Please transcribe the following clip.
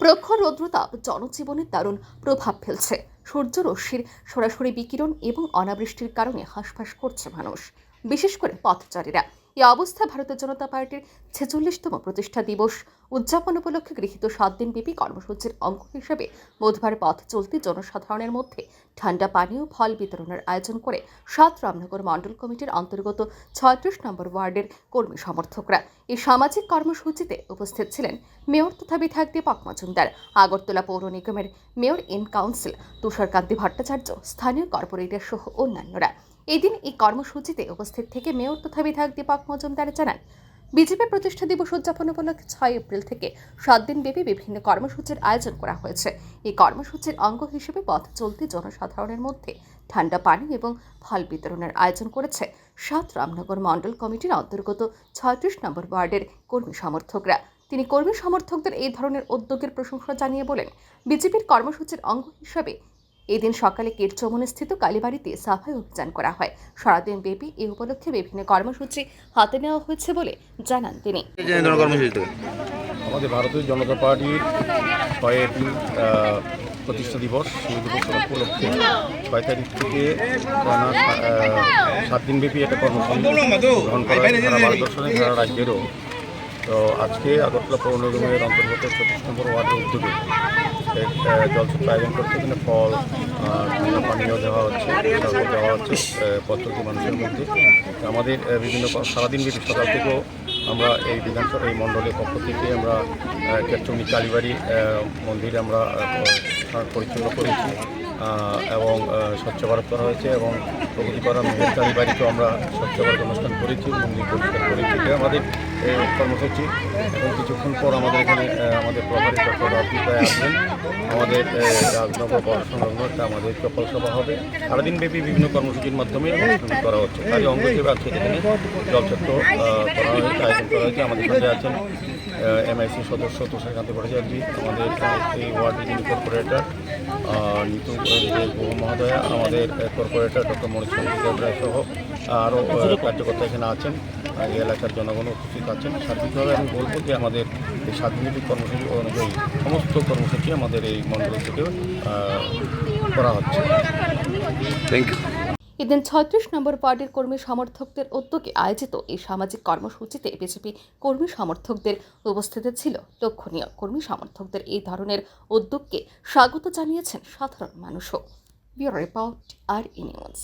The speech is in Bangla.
প্রখর রৌদ্রতাপ জনজীবনে দারুণ প্রভাব ফেলছে। সূর্যরশ্মির সরাসরি বিকিরণ এবং অনাবৃষ্টির কারণে হাঁসফাঁস করছে মানুষ, বিশেষ করে পথচারীরা। এই অবস্থা ভারতীয় জনতা পার্টির ছেচল্লিশতম প্রতিষ্ঠা দিবস। উদযাপন উপলক্ষে গৃহীত সাত দিনব্যাপী কর্মসূচির অঙ্গ হিসেবে বুধবার পথ চলতি জনসাধারণের মধ্যে ঠান্ডা পানীয়, ফল বিতরণের আয়োজন করে সাত রামনগর মণ্ডল কমিটির অন্তর্গত ছয়ত্রিশ নম্বর ওয়ার্ডের কর্মী সমর্থকরা। এই সামাজিক কর্মসূচিতে উপস্থিত ছিলেন মেয়র তথা বিধায়ক দীপক মজুমদার, আগরতলা পৌর নিগমের mayor in council Tusharkanti Bhattacharya, স্থানীয় কর্পোরেটর সহ অন্যান্যরা। এদিন এই কর্মসূচিতে উপস্থিত থেকে মেয়র তথা বিধায়ক দীপক মজুমদার জানান, বিজেপি প্রতিষ্ঠা দিবস উদযাপন উপলক্ষে ছয় এপ্রিল থেকে সাত দিনব্যাপী বিভিন্ন কর্মসূচির আয়োজন করা হয়েছে। এই কর্মসূচির অঙ্গ হিসেবে পথ চলতি জনসাধারণের মধ্যে ঠান্ডা পানি এবং ফল বিতরণের আয়োজন করেছে সাত রামনগর মণ্ডল কমিটির অন্তর্গত ছয়ত্রিশ নম্বর ওয়ার্ডের কর্মী সমর্থকরা। তিনি কর্মী সমর্থকদের এই ধরনের উদ্যোগের প্রশংসা জানিয়ে বলেন, বিজেপির কর্মসূচির অঙ্গ হিসাবে এদিন সকালে কেরচমনে স্থিত কালীবাড়িতে সাফাই অভিযান করা হয়। সারাদিন ব্যাপী এই উপলক্ষে বিভিন্ন কর্মসূচি হাতে নেওয়া হয়েছে বলে জানান তিনি। আমাদের ভারতীয় জনতা পার্টির ছয় এপ্রিল প্রতিষ্ঠা দিবস সেই দিবস উপলক্ষে ছয় তারিখ থেকে টানা সাত দিনব্যাপী একটা কর্মসূচি গ্রহণ করা হয়। সারা ভারতবর্ষে সারা রাজ্যেরও। তো আজকে আগরতলা পৌর নিগমের অন্তর্গত চব্বিশ নম্বর ওয়ার্ডের উদ্যোগে জলসূত্র আয়োজন করছে এখানে ফল ঠান্ডা পানীয় দেওয়া হচ্ছে দেওয়া হচ্ছে পদ্ধতি মানুষের মধ্যে। আমাদের বিভিন্ন সারাদিন ব্যাপী সকাল থেকেও আমরা এই বিধানসভা এই মণ্ডলের পক্ষ থেকে আমরা কেরচমনি কালীবাড়ি মন্দিরে আমরা পরিচালনা করেছি এবং স্বচ্ছ ভারত করা হয়েছে এবং প্রগতিপাড়া মেহের কালীবাড়িতেও আমরা স্বচ্ছ ভারত অনুষ্ঠান করেছি মন্দির পরিষ্কার করেছি। আমাদের এই কর্মসূচি এবং কিছুক্ষণ পর আমাদের এখানে আমাদের প্রভারী ডক্টর রাজদীপ আসবেন। আমাদের রাজনগর সংলগ্ন একটা আমাদের চপল সভা হবে। সারাদিন ব্যাপী বিভিন্ন কর্মসূচির মাধ্যমে অনুষ্ঠান করা হচ্ছে। তারই অঙ্গ হিসেবে আজকে এখানে জলচত্র আহ, করা হয়েছে আয়োজন করা হয়েছে। আমাদের সাথে আছেন এমআইসি সদস্য তুষারকান্তি ভট্টাচার্য আমাদের এই ওয়ার্ডের যিনি কর্পোরেটর নিতু মহোদয়া আমাদের কর্পোরেটর ডক্টর মনীষচন্দ্র দেব রায় সহ আরও কার্যকর্তা এখানে আছেন। এই এলাকার জনগণ উপস্থিত আছেন। সার্বিকভাবে আমি বলব যে আমাদের এই স্বাধীনতিক কর্মসূচি অনুযায়ী সমস্ত কর্মসূচি আমাদের এই মণ্ডল থেকে করা হচ্ছে। থ্যাংক ইউ এদিন ছয়ত্রিশ নম্বর ওয়ার্ডের কর্মী সমর্থকদের উদ্যোগে আয়োজিত এই সামাজিক কর্মসূচিতে বিজেপি কর্মী সমর্থকদের উপস্থিতি ছিল। লক্ষণীয় কর্মী সমর্থকদের এই ধরনের উদ্যোগকে স্বাগত জানিয়েছেন সাধারণ মানুষও। Bureau report R E news.